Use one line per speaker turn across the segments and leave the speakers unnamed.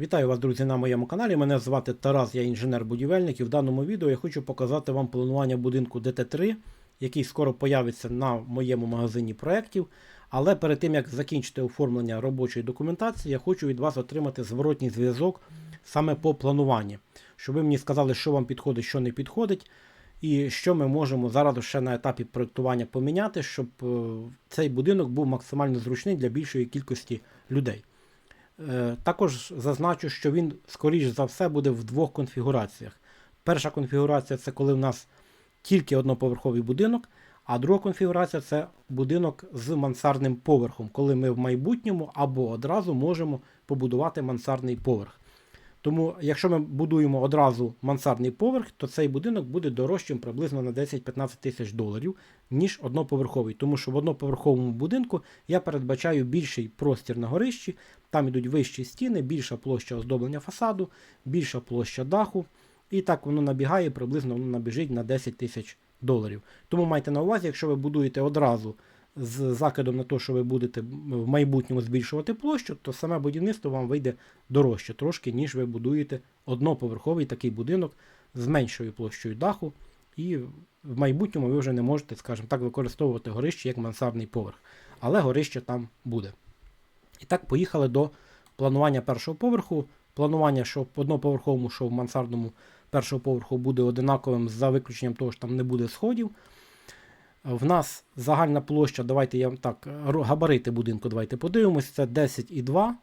Вітаю вас, друзі, на моєму каналі. Мене звати Тарас, я інженер-будівельник і в даному відео я хочу показати вам планування будинку ДТ3, який скоро появиться на моєму магазині проєктів. Але перед тим як закінчити оформлення робочої документації, я хочу від вас отримати зворотній зв'язок саме по плануванні, щоб ви мені сказали, що вам підходить, що не підходить, і що ми можемо зараз ще на етапі проєктування поміняти, щоб е, цей будинок був максимально зручний для більшої кількості людей. Е, Також зазначу, що він, скоріш за все, буде в двох конфігураціях. Перша конфігурація це коли в нас тільки одноповерховий будинок, а друга конфігурація це будинок з мансардним поверхом, коли ми в майбутньому або одразу можемо побудувати мансардний поверх. Тому, якщо ми будуємо одразу мансардний поверх, то цей будинок буде дорожчим приблизно на 10-15 тисяч доларів, ніж одноповерховий. Тому що в одноповерховому будинку я передбачаю більший простір на горищі, там йдуть вищі стіни, більша площа оздоблення фасаду, більша площа даху. І так воно набігає, приблизно воно набіжить на 10 тисяч доларів. Тому майте на увазі, якщо ви будуєте одразу з закидом на те, що ви будете в майбутньому збільшувати площу, то саме будівництво вам вийде дорожче трошки, ніж ви будуєте одноповерховий такий будинок з меншою площею даху. І в майбутньому ви вже не можете, скажімо так, використовувати горище як мансардний поверх. Але горище там буде. І так, поїхали до планування першого поверху. Планування, що в одноповерховому, що в мансардному першого поверху буде одинаковим за виключенням того, що там не буде сходів. В нас загальна площа, давайте я так, габарити будинку давайте подивимось, це 10,2,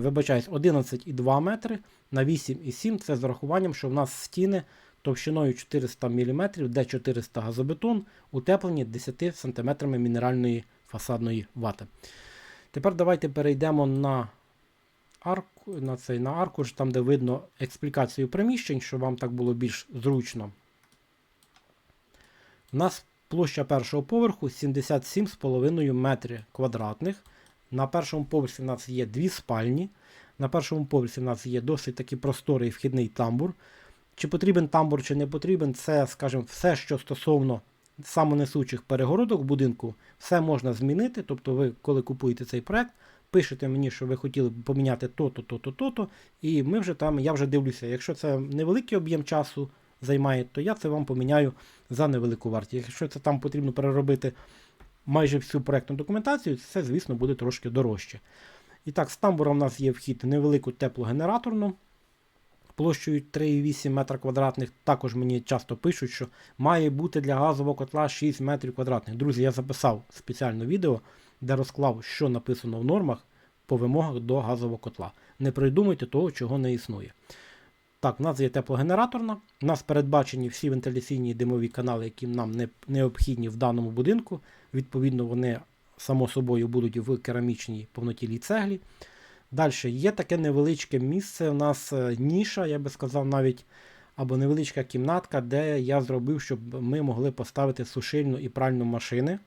вибачаюсь, 11,2 метри на 8,7. Це з урахуванням, що в нас стіни товщиною 400 мм, де 400 газобетон, утеплені 10 см мінеральної фасадної вати. Тепер давайте перейдемо на арку, на цей на аркуш, там де видно експлікацію приміщень, щоб вам так було більш зручно. У нас площа першого поверху 77,5 метрів квадратних. На першому поверсі в нас є дві спальні. На першому поверсі в нас є досить такий просторий вхідний тамбур. Чи потрібен тамбур, чи не потрібен, це, скажімо, все, що стосовно самонесучих перегородок будинку, все можна змінити. Тобто, ви, коли купуєте цей проект, пишете мені, що ви хотіли б поміняти то-то, то-то, то-то, і ми вже там, я вже дивлюся, якщо це невеликий об'єм часу займає, то я це вам поміняю за невелику вартість. Якщо це там потрібно переробити майже всю проектну документацію, це, звісно, буде трошки дорожче. І так, з тамбура в нас є вхід невелику теплогенераторну площею 3,8 метра квадратних. Також мені часто пишуть, що має бути для газового котла 6 метрів квадратних. Друзі, я записав спеціальне відео, де розклав, що написано в нормах по вимогах до газового котла. Не придумуйте того, чого не існує. Так, в нас є теплогенераторна. У нас передбачені всі вентиляційні димові канали, які нам не, необхідні в даному будинку. Відповідно, вони само собою будуть в керамічній повнотілій цеглі. Далі є таке невеличке місце. У нас е, ніша, я би сказав, навіть або невеличка кімнатка, де я зробив, щоб ми могли поставити сушильну і пральну машини.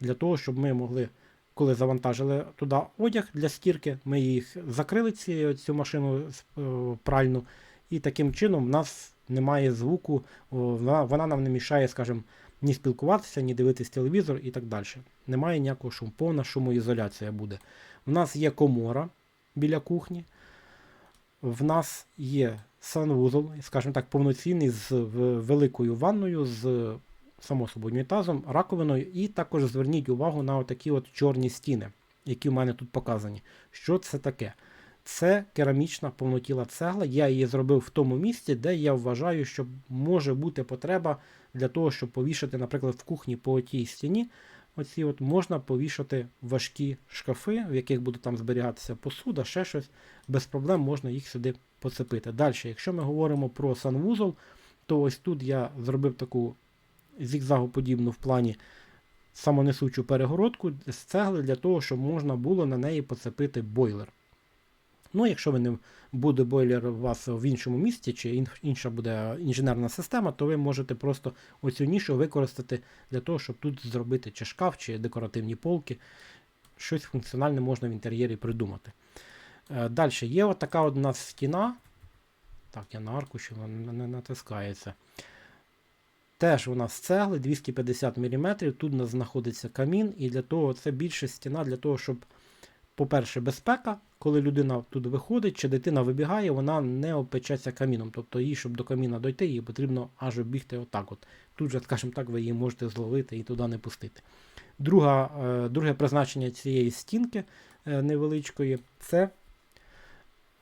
Для того, щоб ми могли, коли завантажили туди одяг для стірки, ми їх закрили ці, цю машину е, пральну. І таким чином в нас немає звуку, вона, вона нам не мішає, скажімо, ні спілкуватися, ні дивитись телевізор і так далі. Немає ніякого шуму, повна шумоізоляція буде. У нас є комора біля кухні. В нас є санвузол, скажімо так, повноцінний з великою ванною, з само собою унітазом, раковиною. І також зверніть увагу на такі от чорні стіни, які в мене тут показані. Що це таке? Це керамічна повнотіла цегла. Я її зробив в тому місці, де я вважаю, що може бути потреба для того, щоб повішати, наприклад, в кухні по тій стіні. Оці от можна повішати важкі шкафи, в яких буде там зберігатися посуда, ще щось. Без проблем можна їх сюди поцепити. Далі, якщо ми говоримо про санвузол, то ось тут я зробив таку зігзагоподібну в плані самонесучу перегородку з цегли для того, щоб можна було на неї поцепити бойлер. Ну, якщо ви не буде бойлер у вас в іншому місці, чи інша буде інженерна система, то ви можете просто оцю нішу використати для того, щоб тут зробити чи шкаф, чи декоративні полки. Щось функціональне можна в інтер'єрі придумати. Далі є от така одна стіна. Так, я на аркуші вона не натискається. Теж вона з цегли 250 мм. Тут у нас знаходиться камін, і для того це більше стіна для того, щоб по-перше, безпека, коли людина тут виходить, чи дитина вибігає, вона не опечеться каміном. Тобто їй, щоб до каміна дойти, їй потрібно аж оббігти отак. От. Тут же, скажімо так, ви її можете зловити і туди не пустити. Друга, е, друге призначення цієї стінки е, невеличкої це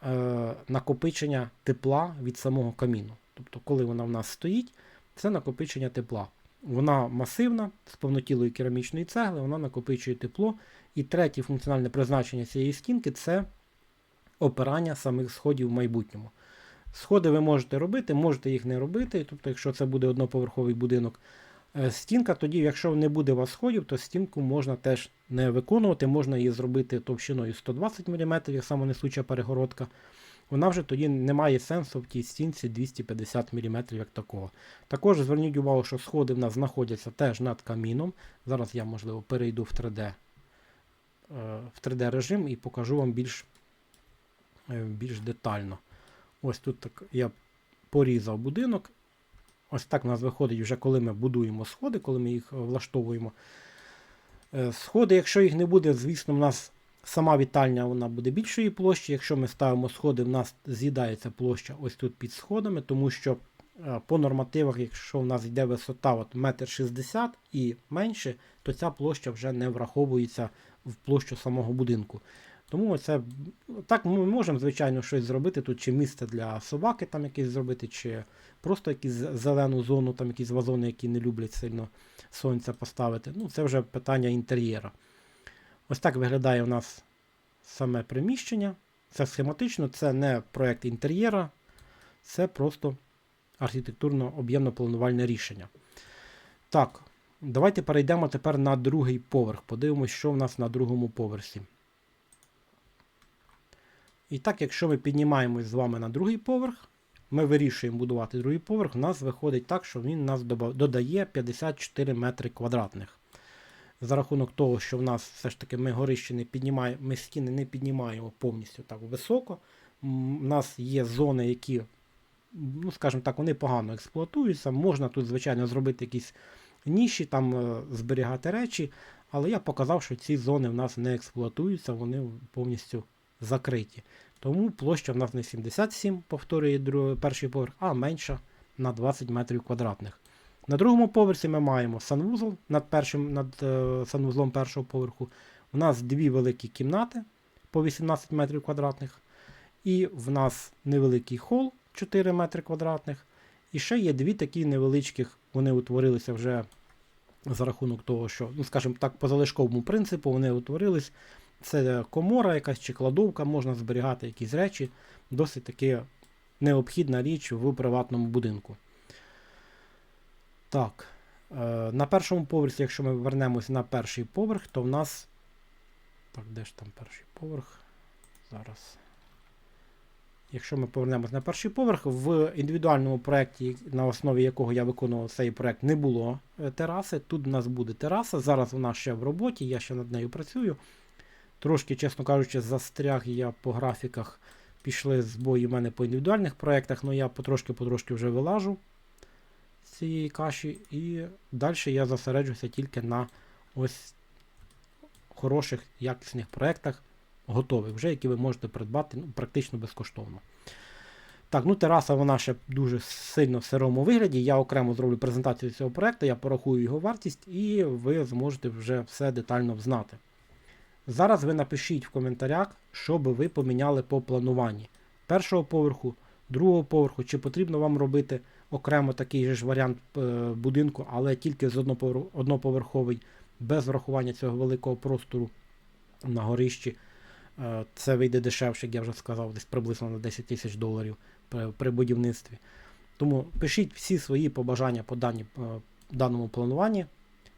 е, накопичення тепла від самого каміну. Тобто, коли вона в нас стоїть, це накопичення тепла. Вона масивна, з повнотілої керамічної цегли, вона накопичує тепло. І третє функціональне призначення цієї стінки це опирання самих сходів в майбутньому. Сходи ви можете робити, можете їх не робити. Тобто, якщо це буде одноповерховий будинок, Е, стінка, тоді, якщо не буде у вас сходів, то стінку можна теж не виконувати, можна її зробити товщиною 120 мм, як самонесуча перегородка. Вона вже тоді не має сенсу в тій стінці 250 мм як такого. Також зверніть увагу, що сходи в нас знаходяться теж над каміном. Зараз я, можливо, перейду в 3D е, в 3D режим і покажу вам більш, е, більш детально. Ось тут так я порізав будинок. Ось так у нас виходить вже коли ми будуємо сходи, коли ми їх е, влаштовуємо. Е, Сходи, якщо їх не буде, звісно, в нас сама вітальня вона буде більшої площі. Якщо ми ставимо сходи, в нас з'їдається площа ось тут під сходами, тому що е, по нормативах, якщо в нас йде висота от 1,60 м і менше, то ця площа вже не враховується в площу самого будинку. Тому це так ми можемо, звичайно, щось зробити тут, чи місце для собаки там якесь зробити, чи просто якусь зелену зону, там якісь вазони, які не люблять сильно сонця поставити. Ну, це вже питання інтер'єра. Ось так виглядає у нас саме приміщення. Це схематично, це не проєкт інтер'єра, це просто архітектурно об'ємно планувальне рішення. Так, давайте перейдемо тепер на другий поверх. Подивимось, що в нас на другому поверсі. І так, якщо ми піднімаємось з вами на другий поверх, ми вирішуємо будувати другий поверх, у нас виходить так, що він нас додає 54 метри квадратних. За рахунок того, що в нас все ж таки ми горище не піднімаємо, ми стіни не піднімаємо повністю так високо. У нас є зони, які, ну скажімо так, вони погано експлуатуються. Можна тут, звичайно, зробити якісь ніші, там е, зберігати речі, але я показав, що ці зони в нас не експлуатуються, вони повністю закриті. Тому площа в нас не 77, повторює другий, перший поверх, а менша на 20 метрів квадратних. На другому поверсі ми маємо санвузол над першим, над е, санвузлом першого поверху. У нас дві великі кімнати по 18 метрів квадратних. І в нас невеликий хол 4 метри квадратних. І ще є дві такі невеличких, вони утворилися вже за рахунок того, що, ну, скажімо так, по залишковому принципу вони утворились. Це комора, якась чи кладовка, можна зберігати якісь речі. Досить таки необхідна річ в приватному будинку. Так, е, на першому поверсі, якщо ми вернемось на перший поверх, то в нас. Так, де ж там перший поверх? Зараз. Якщо ми повернемось на перший поверх, в індивідуальному проєкті, на основі якого я виконував цей проєкт, не було е, тераси. Тут у нас буде тераса. Зараз вона ще в роботі, я ще над нею працюю. Трошки, чесно кажучи, застряг я по графіках. Пішли збої в мене по індивідуальних проєктах, але я потрошки-потрошки вже вилажу з цієї каші. І далі я зосереджуся тільки на ось хороших, якісних проєктах, готових, вже, які ви можете придбати ну, практично безкоштовно. Так, ну тераса вона ще дуже сильно в сирому вигляді. Я окремо зроблю презентацію цього проєкту, я порахую його вартість, і ви зможете вже все детально знати. Зараз ви напишіть в коментарях, що би ви поміняли по плануванні першого поверху, другого поверху, чи потрібно вам робити окремо такий же ж варіант е, будинку, але тільки з одноповерховий, без врахування цього великого простору на горищі. Е, це вийде дешевше, як я вже сказав, десь приблизно на 10 тисяч доларів при, будівництві. Тому пишіть всі свої побажання по дані, е, даному плануванні.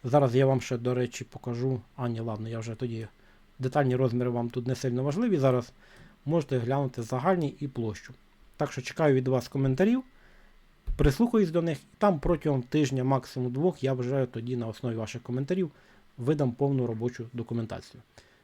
Зараз я вам ще, до речі, покажу. А, ні, ладно, я вже тоді. Детальні розміри вам тут не сильно важливі. Зараз можете глянути загальні і площу. Так що чекаю від вас коментарів, прислухаюсь до них, там протягом тижня, максимум двох, я вже тоді на основі ваших коментарів видам повну робочу документацію.